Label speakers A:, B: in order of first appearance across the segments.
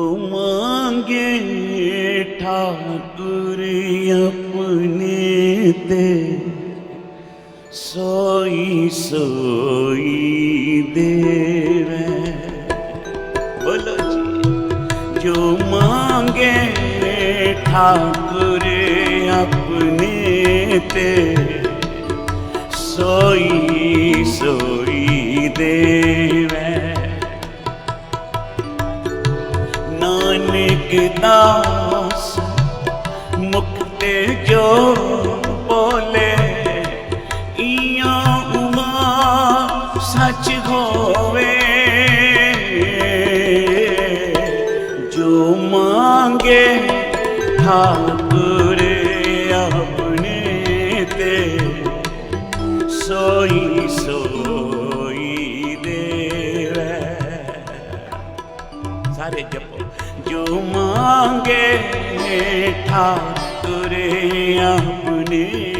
A: ਮੰਗੇ ਠਾਕੁਰ ਆਪਣੇ ਤੇ। ਸੋਈ ਸੋਈ ਦੇਵੇ ਬੋਲੋ ਜੋ। ਮੰਗੇ ਠਾਕੁਰ ਆਪਣੇ ਤੇ। ਸੋਈ ਸੋਈ ਦੇਵੇ ਨਾਨਕ ਦਾਸ ਮੁਕਤੇ ਜੋ ਬੋਲੇ, ਇਆਂ ਉਮਾ ਸੱਚ ਹੋਵੇ। ਜੋ ਮੰਗੇ ਠਾਕੁਰ ਆਪਣੇ ਤੇ, ਸੋਈ ਸੋਈ ਦੇਵੇ। ਸਾਰੇ ਜਪੋ। ਜੋ ਮੰਗੇ ਠਾਕੁਰ ਆਪਣੇ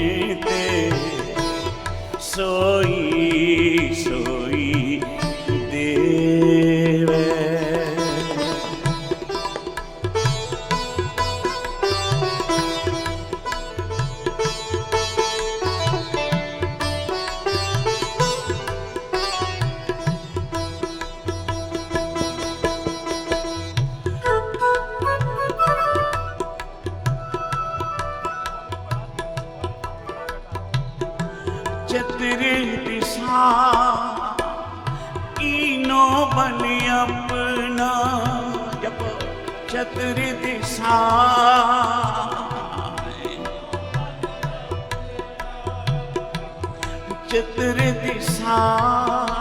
A: ਚਤਰੇ ਦਿਸ਼ਾ। ਚਤਰੇ ਦਿਸ਼ਾ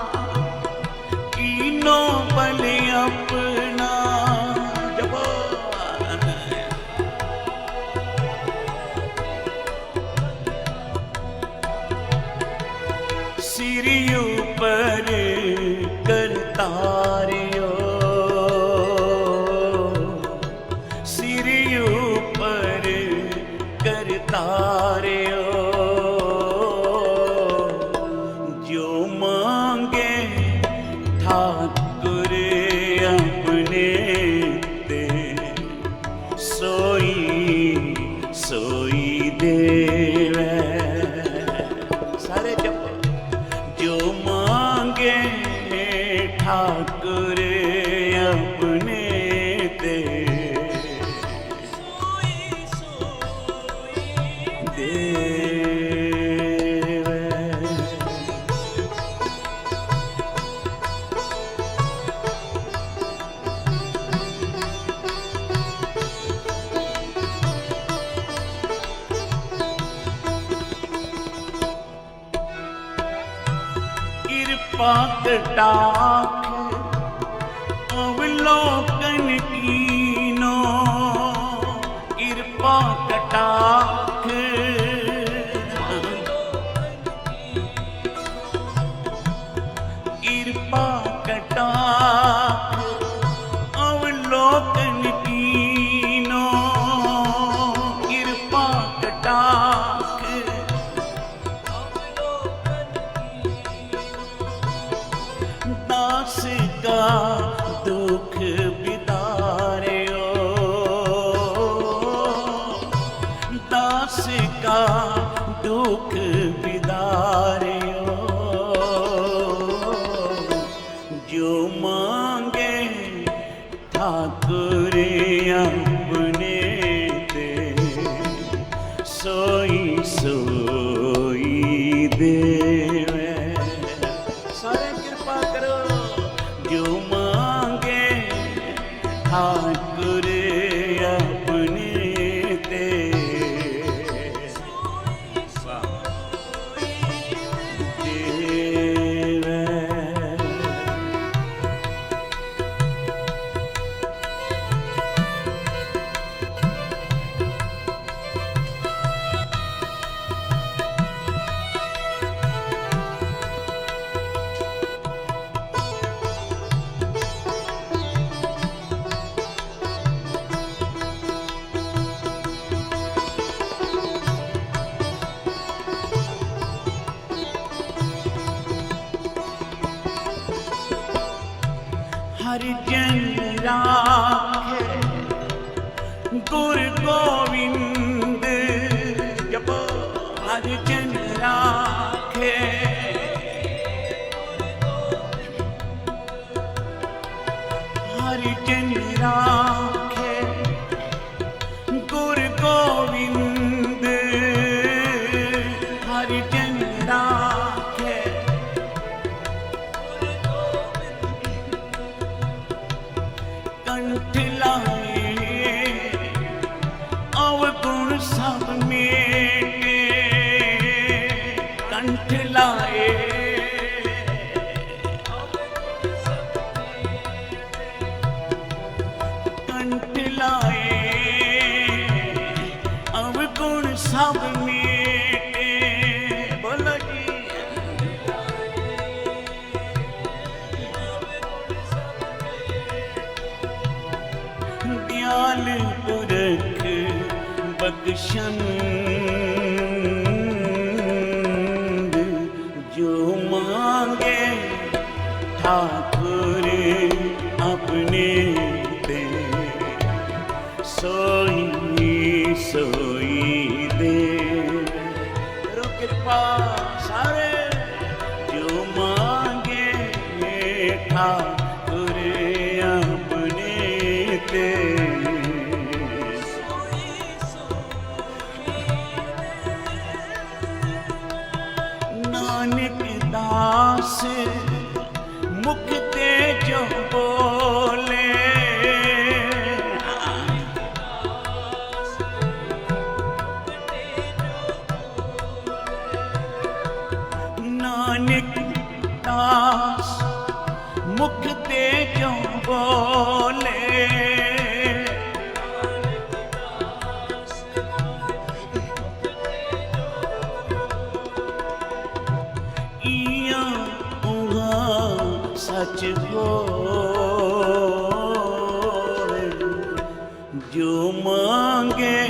A: जो मांगे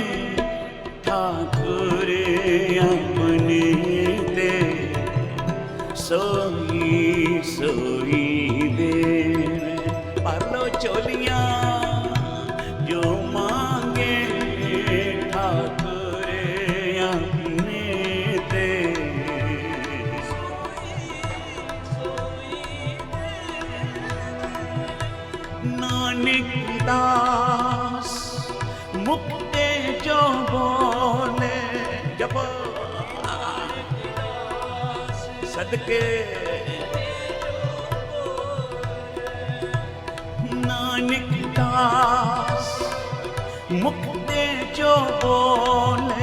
A: ठाकुर ਸਦਕੇ। ਨਾਨਕ ਦਾਸ ਮੁਕਤੇ ਦੇ ਜੋ ਬੋਲ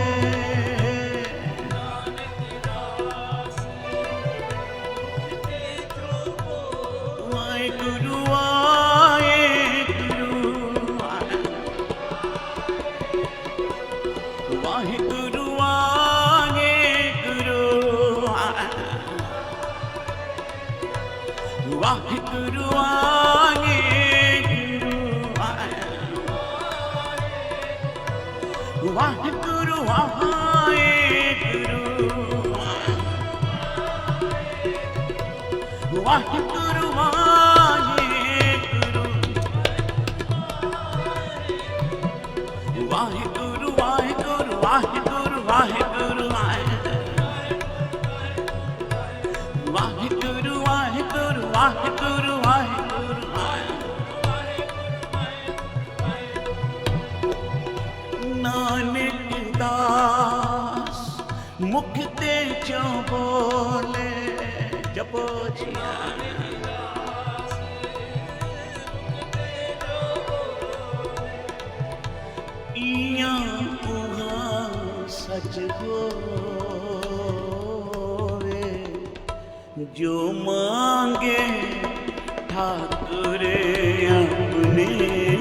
A: ਮੁਖ ਤੇ ਚੋਂ ਬੋਲੇ ਜਪੋ ਜੀ ਇਆਂ ਪੁਹਾ ਸੱਚ ਹੋਵੇ ਜੋ ਮੰਗੇ ਠਾਕੁਰ ਆਪਣੇ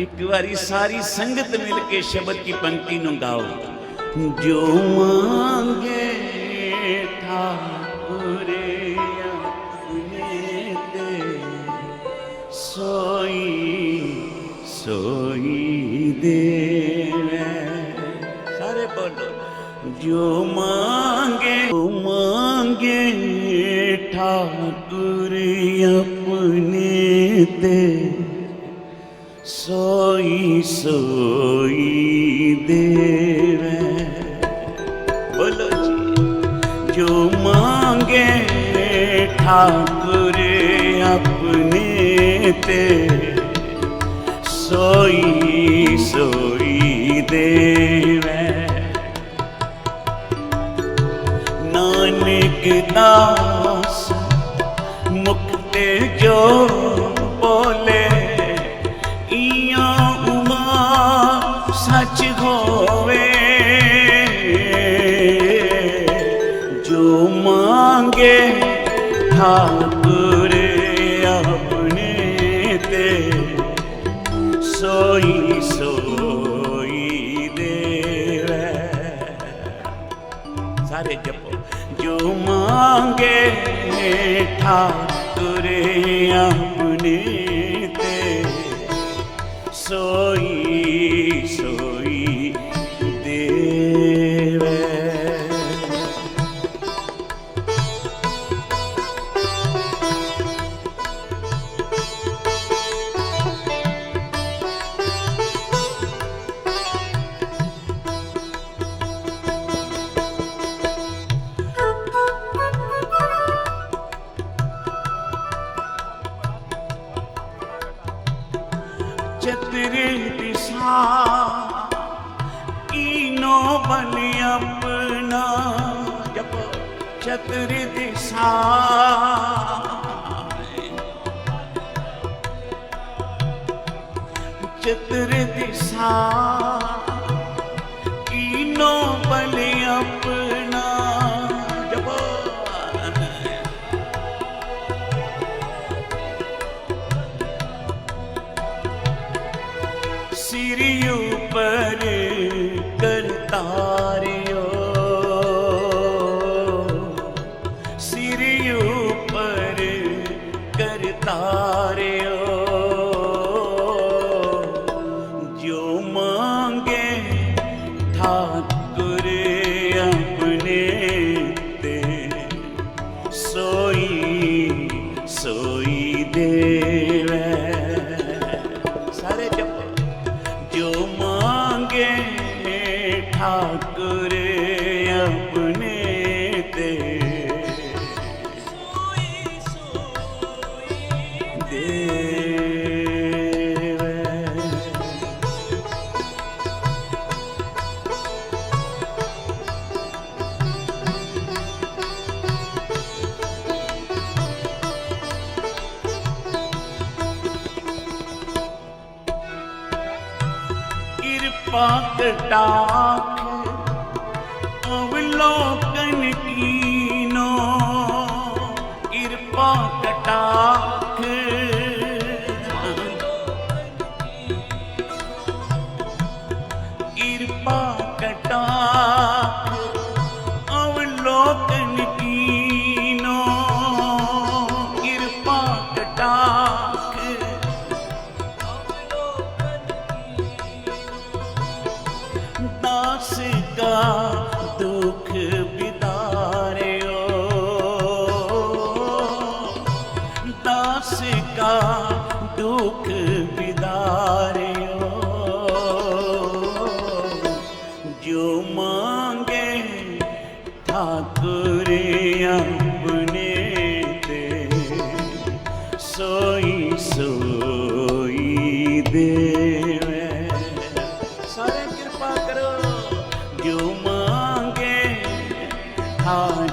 A: ਇੱਕ ਵਾਰੀ ਸਾਰੀ ਸੰਗਤ ਮਿਲ ਕੇ ਸ਼ਬਦ ਦੀ ਪੰਕਤੀ ਨੂੰ ਗਾਓ। ਜੋ ਮੰਗੇ ਠਾਕੁਰੇ ਆਪਣੇ ਤੇ ਸੋਈ ਸੋਈ ਦੇਵੇ। ਸਾਰੇ ਬੋਲੋ, ਜੋ ਮੰਗੇ ਮੰਗੇ ਠਾਕੁਰੇ ਆਪਣੇ ਸੋਈ ਦੇਵੇ। ਬੋਲੋ ਜੀ। ਜੋ ਮੰਗੇ ਠਾਕੁਰ ਆਪਣੇ ਤੇ, ਸੋਈ ਸੋਈ ਦੇਵੇ। ਨਾਨਕ ਦਾਸ ਮੁਕਤੇ ਜੋ Oh. हरे ओ ਕਿਰਪਾ ਕਰੋ। ਜੋ ਮੰਗੇ ਹਾਰ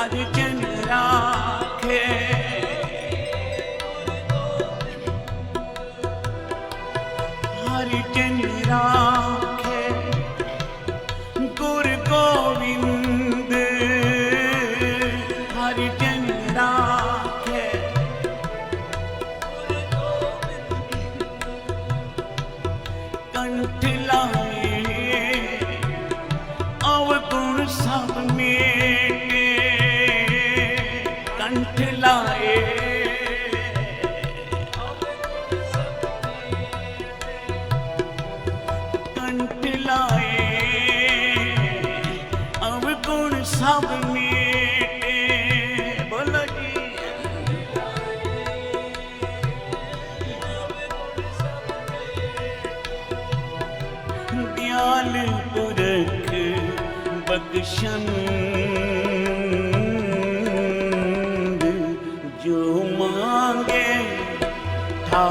A: அதுக்கு ਨਾਲ ਪੁਰਖ ਬਖਸ਼ੰ ਜੋ ਮੰਗੇ ਠਾ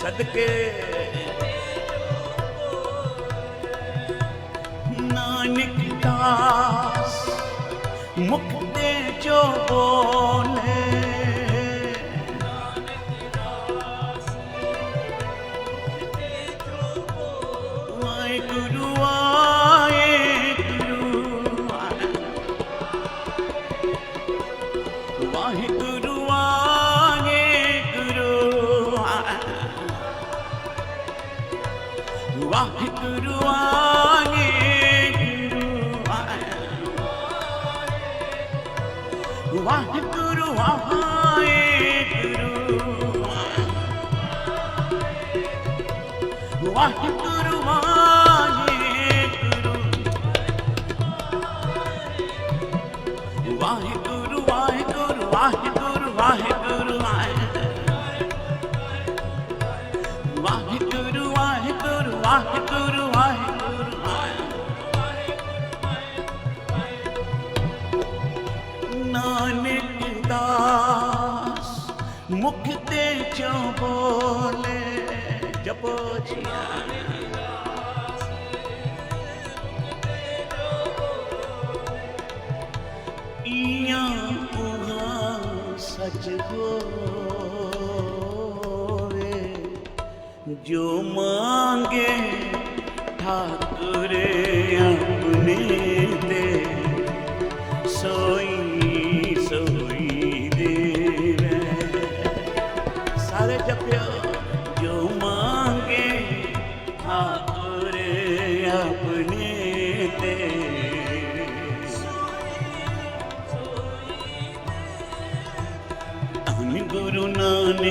A: ਸਦਕੇ। ਨਾਨਕ ਦਾਸ ਮੁਖ ਦੇ ਜੋ ਬੋਲ ਵਾਹਿਗੁਰੂ ਵਾਹਿਗੁਰੂ ਵਾਹਿਗੁਰੂ ਵਾਹਿਗੁਰੂ ਵਾਹਿਗੁਰੂ। ਵਾਹਿਗੁਰੂ ਵਾਹਿਗੁਰੂ ਵਾਹਿਗੁਰੂ ਨਾਨਕ ਦਾਸ, ਮੁਖ ਤੇ ਚੋਂ ਬੋਲੇ, ਜਪੋ ਜੀਆ ਸੱਚ ਹੋਵੇ ਜੋ ਮੰਗੇ ਠਾਕੁਰੇ ਆਪਣੇ ਤੇ ਸੋਈ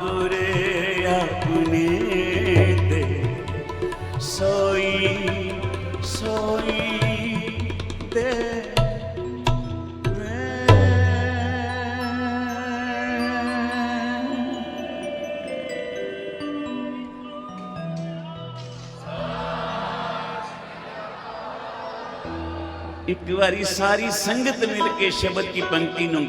A: ਗੁਰੇ ਆਪਣੇ ਤੇ। ਸੋਈ ਸੋਈ ਤੇ ਇੱਕ ਵਾਰੀ ਸਾਰੀ ਸੰਗਤ ਮਿਲ ਕੇ ਸ਼ਬਦ ਦੀ ਪੰਕਤੀ ਨੂੰ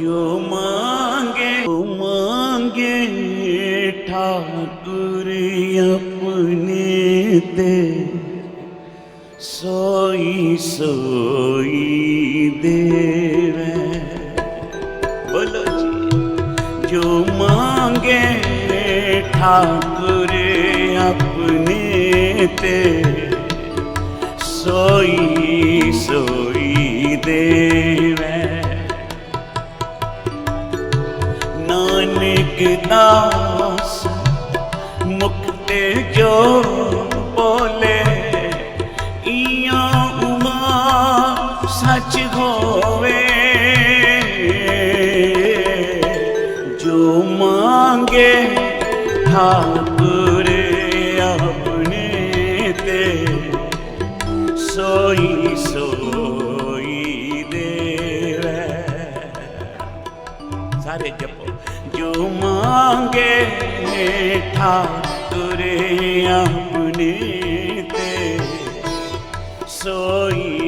A: ਜੋ ਮੰਗੇ ਮੰਗੇ ਠਾਕੁਰ ਆਪਣੇ ਦੇ ਸੋਈ ਸੋਈ ਦੇਵੇ। ਬੋਲੋ ਜੀ। ਜੋ ਮੰਗੇ ਠਾਕੁਰ ਆਪਣੇ ਤੇ। ਸੋਈ ਸੋਈ ਦੇ ਨਾਸ ਮੁਕਤੇ ਜੋ ਤੇ ਸੋਈ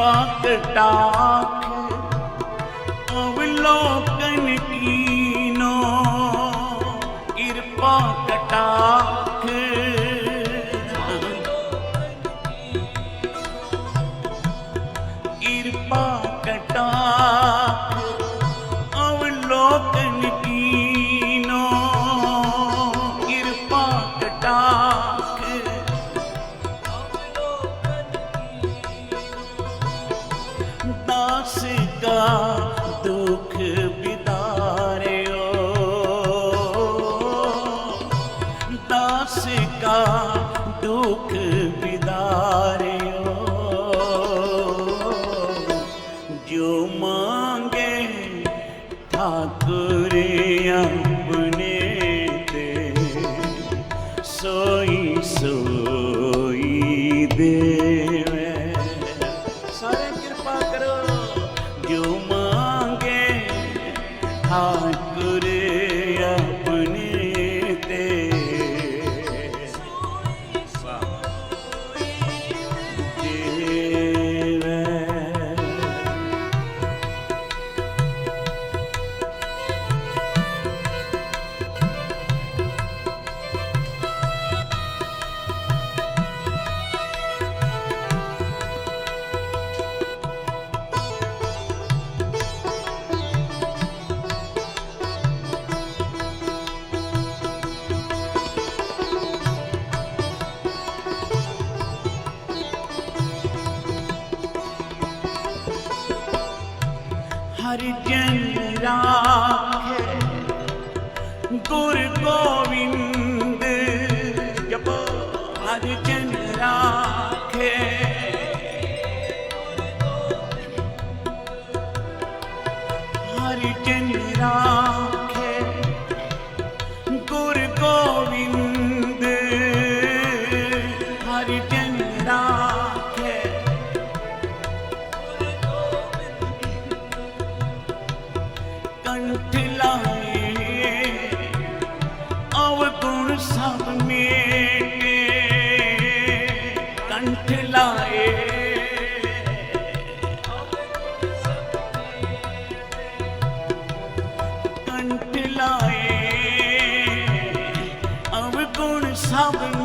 A: ਵਕਤ ਟਾਕ ਉਵਲੋਂ smoking. ਜਨ ਰਾਖੇ ਗੁਰ ਗੋਬਿੰਦ love